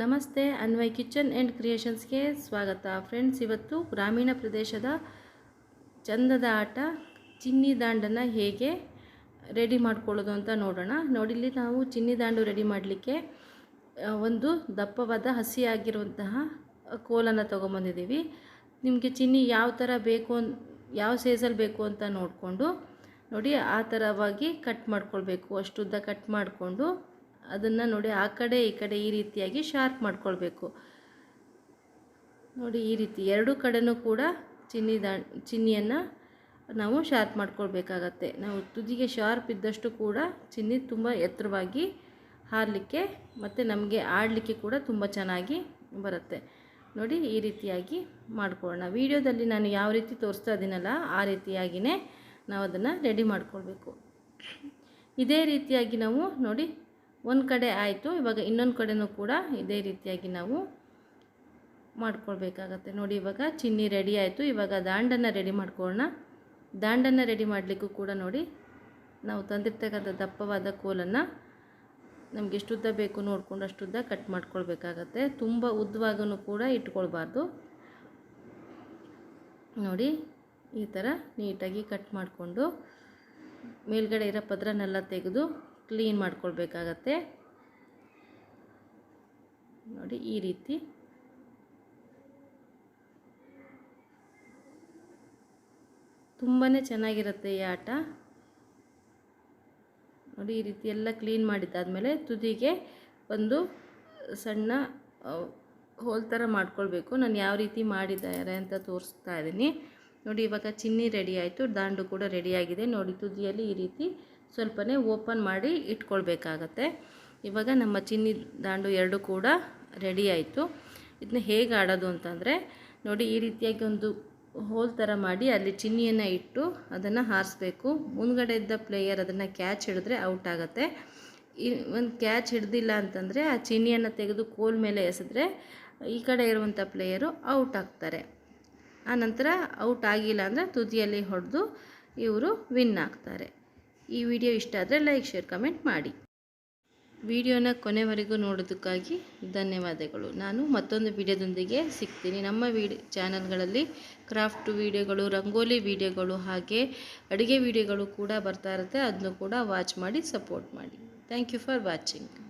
ನಮಸ್ತೆ, Anvay kitchen and ಕ್ರಿಯೇಷನ್ಸ್ಗೆ ಸ್ವಾಗತ. Friends, ಇವತ್ತು ಗ್ರಾಮೀಣ ಪ್ರದೇಶದ ಚಂದದ ಆಟ, ಚಿನ್ನಿ ದಾಂಡನ್ನು ಹೇಗೆ ರೆಡಿ ಮಾಡ್ಕೊಳ್ಳೋದು ಅಂತ ನೋಡೋಣ. ನೋಡಿಲ್ಲಿ ನಾವು ಚಿನ್ನಿ ದಾಂಡು ರೆಡಿ ಮಾಡಲಿಕ್ಕೆ ಒಂದು ದಪ್ಪವಾದ ಹಸಿಯಾಗಿರುವಂತಹ ಕೋಲನ್ನು ತೊಗೊಂಬಂದಿದ್ದೀವಿ. ನಿಮಗೆ ಚಿನ್ನಿ ಯಾವ ಥರ ಬೇಕು ಯಾವ ಸೈಜಲ್ಲಿ ಬೇಕು ಅಂತ ನೋಡಿಕೊಂಡು, ನೋಡಿ, ಆ ಥರವಾಗಿ ಕಟ್ ಮಾಡ್ಕೊಳ್ಬೇಕು. ಅಷ್ಟುದ್ದ ಕಟ್ ಮಾಡಿಕೊಂಡು ಅದನ್ನು ನೋಡಿ ಆ ಕಡೆ ಈ ಕಡೆ ಈ ರೀತಿಯಾಗಿ ಶಾರ್ಪ್ ಮಾಡ್ಕೊಳ್ಬೇಕು. ನೋಡಿ ಈ ರೀತಿ ಎರಡೂ ಕಡೆನೂ ಕೂಡ ಚಿನ್ನಿ ಚಿನ್ನಿಯನ್ನು ನಾವು ಶಾರ್ಪ್ ಮಾಡ್ಕೊಳ್ಬೇಕಾಗತ್ತೆ. ನಾವು ತುದಿಗೆ ಶಾರ್ಪ್ ಇದ್ದಷ್ಟು ಕೂಡ ಚಿನ್ನಿ ತುಂಬ ಎತ್ತರವಾಗಿ ಹಾರಲಿಕ್ಕೆ ಮತ್ತು ನಮಗೆ ಆಡಲಿಕ್ಕೆ ಕೂಡ ತುಂಬ ಚೆನ್ನಾಗಿ ಬರುತ್ತೆ. ನೋಡಿ ಈ ರೀತಿಯಾಗಿ ಮಾಡ್ಕೊಳ್ಳೋಣ. ವಿಡಿಯೋದಲ್ಲಿ ನಾನು ಯಾವ ರೀತಿ ತೋರಿಸ್ತಾ ಇದ್ದೀನಲ್ಲ ಆ ರೀತಿಯಾಗಿಯೇ ನಾವು ಅದನ್ನು ರೆಡಿ ಮಾಡ್ಕೊಳ್ಬೇಕು. ಇದೇ ರೀತಿಯಾಗಿ ನಾವು ನೋಡಿ ಒಂದು ಕಡೆ ಆಯಿತು, ಇವಾಗ ಇನ್ನೊಂದು ಕಡೆನೂ ಕೂಡ ಇದೇ ರೀತಿಯಾಗಿ ನಾವು ಮಾಡ್ಕೊಳ್ಬೇಕಾಗತ್ತೆ. ನೋಡಿ, ಇವಾಗ ಚಿನ್ನಿ ರೆಡಿ ಆಯಿತು. ಇವಾಗ ದಾಂಡನ್ನು ರೆಡಿ ಮಾಡ್ಕೊಳ್ಳೋಣ. ದಾಂಡನ್ನು ರೆಡಿ ಮಾಡಲಿಕ್ಕೂ ಕೂಡ ನೋಡಿ, ನಾವು ತಂದಿರ್ತಕ್ಕಂಥ ದಪ್ಪವಾದ ಕೋಲನ್ನು ನಮಗೆ ಎಷ್ಟು ಉದ್ದ ಬೇಕು ನೋಡಿಕೊಂಡು ಅಷ್ಟುದ್ದ ಕಟ್ ಮಾಡ್ಕೊಳ್ಬೇಕಾಗತ್ತೆ. ತುಂಬ ಉದ್ದವಾಗೂ ಕೂಡ ಇಟ್ಕೊಳ್ಬಾರ್ದು. ನೋಡಿ, ಈ ಥರ ನೀಟಾಗಿ ಕಟ್ ಮಾಡಿಕೊಂಡು ಮೇಲ್ಗಡೆ ಇರೋ ಪದ್ರನೆಲ್ಲ ತೆಗೆದು ಕ್ಲೀನ್ ಮಾಡ್ಕೊಳ್ಬೇಕಾಗತ್ತೆ. ನೋಡಿ, ಈ ರೀತಿ. ತುಂಬಾ ಚೆನ್ನಾಗಿರುತ್ತೆ ಈ ಆಟ. ನೋಡಿ, ಈ ರೀತಿ ಎಲ್ಲ ಕ್ಲೀನ್ ಮಾಡಿದ್ದಾದಮೇಲೆ ತುದಿಗೆ ಒಂದು ಸಣ್ಣ ಹೋಲ್ ಥರ ಮಾಡ್ಕೊಳ್ಬೇಕು. ನಾನು ಯಾವ ರೀತಿ ಮಾಡಿದ್ದಾರೆ ಅಂತ ತೋರಿಸ್ತಾ ಇದ್ದೀನಿ. ನೋಡಿ, ಇವಾಗ ಚಿನ್ನಿ ರೆಡಿ ಆಯಿತು. ದಾಂಡು ಕೂಡ ರೆಡಿಯಾಗಿದೆ ನೋಡಿ, ತುದಿಯಲ್ಲಿ ಈ ರೀತಿ ಸ್ವಲ್ಪನೇ ಓಪನ್ ಮಾಡಿ ಇಟ್ಕೊಳ್ಬೇಕಾಗತ್ತೆ. ಇವಾಗ ನಮ್ಮ ಚಿನ್ನಿ ದಾಂಡು ಎರಡು ಕೂಡ ರೆಡಿ ಆಯಿತು. ಇದನ್ನ ಹೇಗೆ ಆಡೋದು ಅಂತಂದರೆ, ನೋಡಿ ಈ ರೀತಿಯಾಗಿ ಒಂದು ಹೋಲ್ ಥರ ಮಾಡಿ ಅಲ್ಲಿ ಚಿನ್ನಿಯನ್ನು ಇಟ್ಟು ಅದನ್ನು ಹಾರಿಸ್ಬೇಕು. ಮುಂದ್ಗಡೆ ಇದ್ದ ಪ್ಲೇಯರ್ ಅದನ್ನು ಕ್ಯಾಚ್ ಹಿಡಿದ್ರೆ ಔಟ್ ಆಗುತ್ತೆ. ಈ ಒಂದು ಕ್ಯಾಚ್ ಹಿಡ್ದಿಲ್ಲ ಅಂತಂದರೆ ಆ ಚಿನ್ನಿಯನ್ನು ತೆಗೆದು ಕೋಲ್ ಮೇಲೆ ಎಸೆದ್ರೆ ಈ ಕಡೆ ಇರುವಂಥ ಪ್ಲೇಯರು ಔಟ್ ಆಗ್ತಾರೆ. ಆನಂತರ ನಂತರ ಔಟ್ ಆಗಿಲ್ಲ ಅಂದರೆ ತುದಿಯಲ್ಲಿ ಹೊಡೆದು ಇವರು ವಿನ್ ಆಗ್ತಾರೆ. ಈ ವಿಡಿಯೋ ಇಷ್ಟ ಆದರೆ ಲೈಕ್, ಶೇರ್, ಕಮೆಂಟ್ ಮಾಡಿ. ವಿಡಿಯೋನ ಕೊನೆವರೆಗೂ ನೋಡೋದಕ್ಕಾಗಿ ಧನ್ಯವಾದಗಳು. ನಾನು ಮತ್ತೊಂದು ವಿಡಿಯೋದೊಂದಿಗೆ ಸಿಗ್ತೀನಿ. ನಮ್ಮ ವಿಡಿ, ಚಾನಲ್ಗಳಲ್ಲಿ ಕ್ರಾಫ್ಟ್ ವಿಡಿಯೋಗಳು, ರಂಗೋಲಿ ವಿಡಿಯೋಗಳು ಹಾಗೆ ಅಡುಗೆ ವಿಡಿಯೋಗಳು ಕೂಡ ಬರ್ತಾ ಇರುತ್ತೆ. ಅದನ್ನು ಕೂಡ ವಾಚ್ ಮಾಡಿ, ಸಪೋರ್ಟ್ ಮಾಡಿ. Thank you for watching.